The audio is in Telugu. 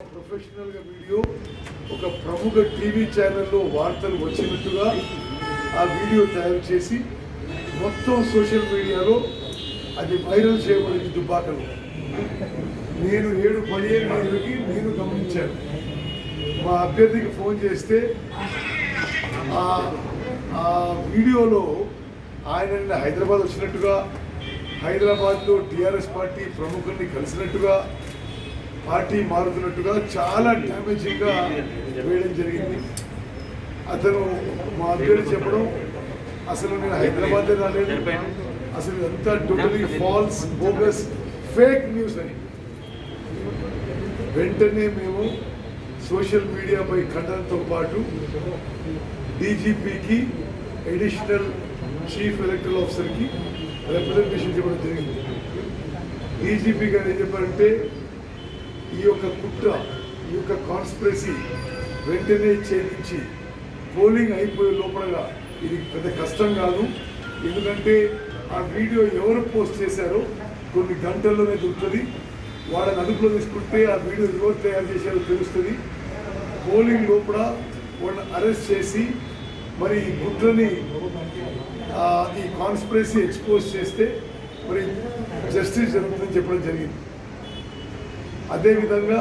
ప్రొఫెషనల్గా వీడియో ఒక ప్రముఖ టీవీ ఛానల్లో వార్తలు వచ్చినట్టుగా ఆ వీడియో తయారు చేసి మొత్తం సోషల్ మీడియాలో అది వైరల్ చేయబడింది దుబ్బాకలు. నేను ఏడు పదిహేను మందికి నేను గమనించాను. మా అభ్యర్థికి ఫోన్ చేస్తే ఆ ఆ వీడియోలో ఆయన హైదరాబాద్ వచ్చినట్టుగా హైదరాబాద్లో టీఆర్ఎస్ పార్టీ ప్రముఖుల్ని కలిసినట్టుగా పార్టీ మారుతున్నట్టుగా చాలా డ్యామేజింగ్గా వేయడం జరిగింది. అతను మా అభ్యర్థి చెప్పడం అసలు నేను హైదరాబాద్ రాలేదు. అసలు ఇదంతా totally false bogus fake news అని వెంటనే మేము సోషల్ మీడియాపై ఖండనతో పాటు డీజీపీకి అడిషనల్ చీఫ్ ఎలక్టరల్ ఆఫీసర్కి రిప్రజెంటేషన్ చెప్పడం జరిగింది. డీజీపీ గారు ఏం చెప్పారంటే ఈ యొక్క కుట్ర ఈ యొక్క కాన్స్పిరసీ వెంటనే ఛేదించి పోలింగ్ అయిపోయే లోపలగా ఇది పెద్ద కష్టం కాదు. ఎందుకంటే ఆ వీడియో ఎవరు పోస్ట్ చేశారో కొన్ని గంటల్లోనే దొరుకుతుంది. వాళ్ళని అదుపులో తీసుకుంటే ఆ వీడియో ఎవరు తయారు చేశారో తెలుస్తుంది. పోలింగ్ లోపల వాళ్ళని అరెస్ట్ చేసి మరి ఈ కుట్రని ఈ కాన్స్పిరసీ ఎక్స్పోజ్ చేస్తే మరి జస్టిస్ జరుగుతుందని చెప్పడం జరిగింది. అదేవిధంగా